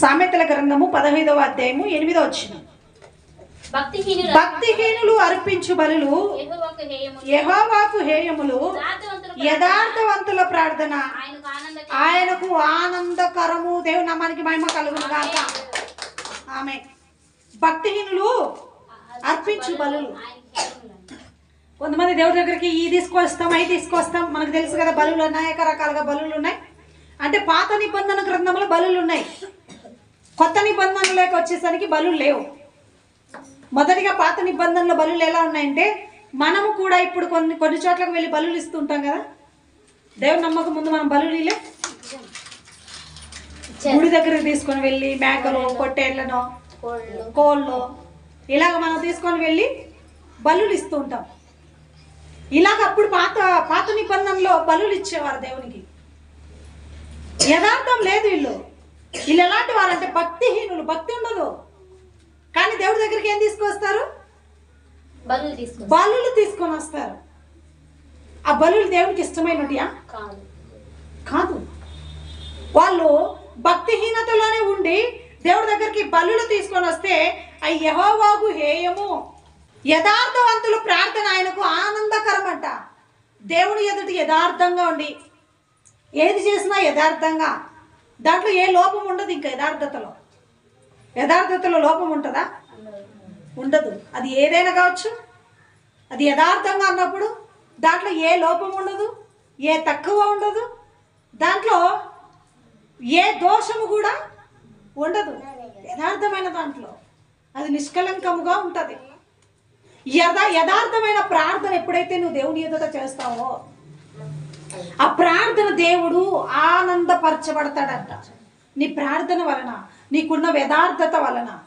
సామెతల గ్రంథము పదహైదవ అధ్యాయము ఎనిమిదో వచ్చిన భక్తిహీనుల భక్తిహీనులు అర్పించు బలులు యెహోవాకు హేయము యెహోవాకు హేయములు యథార్థవంతుల ప్రార్థన. ఆయనకు ఆనంద ఆయనకు ఆనందకరము. దేవుని నామానికి మహిమ కలుగును గాక. ఆమె భక్తిహీనులు అర్పించు బలులు. కొంతమంది దేవుడి దగ్గరికి ఈ తీసుకొస్తాం అవి తీసుకొస్తాం. మనకు తెలుసు కదా బలులు అనేక రకాలుగా బలులు ఉన్నాయి. అంటే పాత నిబంధన గ్రంథంలో బలులు ఉన్నాయి. కొత్త నిబంధనలోకి వచ్చేసరికి బలు లేవు. మొదటిగా పాత నిబంధనలో బలులు ఎలా ఉన్నాయంటే మనము కూడా ఇప్పుడు కొన్ని కొన్ని చోట్లకు వెళ్ళి బలులు ఇస్తుంటాం కదా. దేవుని నమ్మకం ముందు మనం బలులు ఇలే గుడి దగ్గరికి తీసుకొని వెళ్ళి మేకలు పొట్టేళ్ళను కోళ్ళు కోళ్ళు ఇలాగ మనం తీసుకొని వెళ్ళి బలులు ఇస్తూ ఉంటాం. ఇలాగ అప్పుడు పాత పాత నిబంధనలో బలులు ఇచ్చేవారు దేవునికి. యథార్థం లేదు వీళ్ళు. వీళ్ళు ఎలాంటి వారంటే భక్తిహీనులు భక్తి ఉండదు. కానీ దేవుడి దగ్గరికి ఏం తీసుకొస్తారు? బలులు తీసుకొని వస్తారు. ఆ బలులు దేవునికి ఇష్టమైనటియా కాదు. కాదు. వాళ్ళు భక్తిహీనతలోనే ఉండి దేవుడి దగ్గరికి బలులు తీసుకొని వస్తే అవి యహోవాగు హేయము. యథార్థవంతులు ప్రార్థన ఆయనకు ఆనందకరం అంట దేవుని ఎదుటి యథార్థంగా ఉండి. ఏది చేసినా యథార్థంగా. దాంట్లో ఏ లోపం ఉండదు ఇంకా యథార్థతలో. యథార్థతలో లోపం ఉంటుందా? ఉండదు. అది ఏదైనా కావచ్చు. అది యథార్థంగా అన్నప్పుడు దాంట్లో ఏ లోపం ఉండదు ఏ తక్కువ ఉండదు దాంట్లో ఏ దోషము కూడా ఉండదు. యథార్థమైన దాంట్లో. అది నిష్కలంకముగా ఉంటుంది. యథా యథార్థమైన ప్రార్థన ఎప్పుడైతే నువ్వు దేవుని ఎదుట చేస్తావో ఆ ప్రార్థన దేవుడు ఆనందపరచబడతాడంట. నీ ప్రార్థన వలన నీకున్న యథార్థత వలన.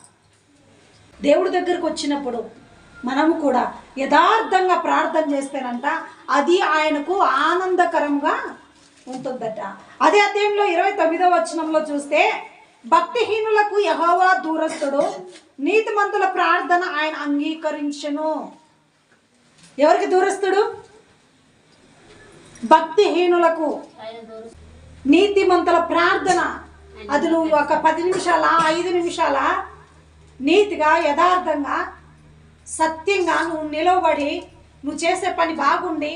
దేవుడి దగ్గరకు వచ్చినప్పుడు మనము కూడా యథార్థంగా ప్రార్థన చేస్తేనంట అది ఆయనకు ఆనందకరంగా ఉంటుందట. అదే అధ్యాయంలో ఇరవై తొమ్మిదవ వచనంలో చూస్తే భక్తిహీనులకు యహోవా దూరస్తుడు నీతిమంతుల ప్రార్థన ఆయన అంగీకరించను. ఎవరికి దూరస్తుడు? భక్తిహీనులకు నీతిమంతుల ప్రార్థన. అది నువ్వు ఒక పది నిమిషాల ఐదు నిమిషాల? నీతిగా యథార్థంగా సత్యంగా నువ్వు నిలవబడి నువ్వు చేసే పని బాగుండి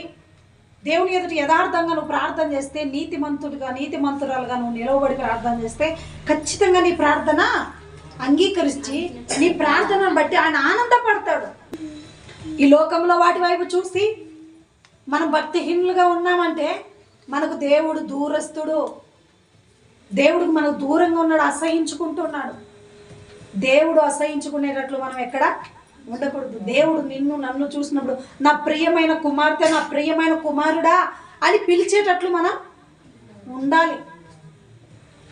దేవుని ఎదుటి యథార్థంగా నువ్వు ప్రార్థన చేస్తే నీతిమంతుడిగా నీతిమంతురాలుగా నువ్వు నిలవబడి ప్రార్థన చేస్తే ఖచ్చితంగా నీ ప్రార్థన అంగీకరించి నీ ప్రార్థనను బట్టి ఆయన ఆనందపడతాడు. ఈ లోకంలో వాటి వైపు చూసి మనం భక్తిహీనులుగా ఉన్నామంటే మనకు దేవుడు దూరస్తుడు. దేవుడికి మనకు దూరంగా ఉన్నాడు అసహించుకుంటున్నాడు. దేవుడు అసహించుకునేటట్లు మనం ఎక్కడ ఉండకూడదు. దేవుడు నిన్ను నన్ను చూసినప్పుడు నా ప్రియమైన కుమార్తె నా ప్రియమైన కుమారుడా అని పిలిచేటట్లు మనం ఉండాలి.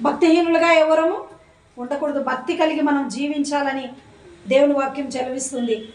భక్తిహీనులుగా ఎవరము ఉండకూడదు. భక్తి కలిగి మనం జీవించాలని దేవుని వాక్యం చెలవిస్తుంది.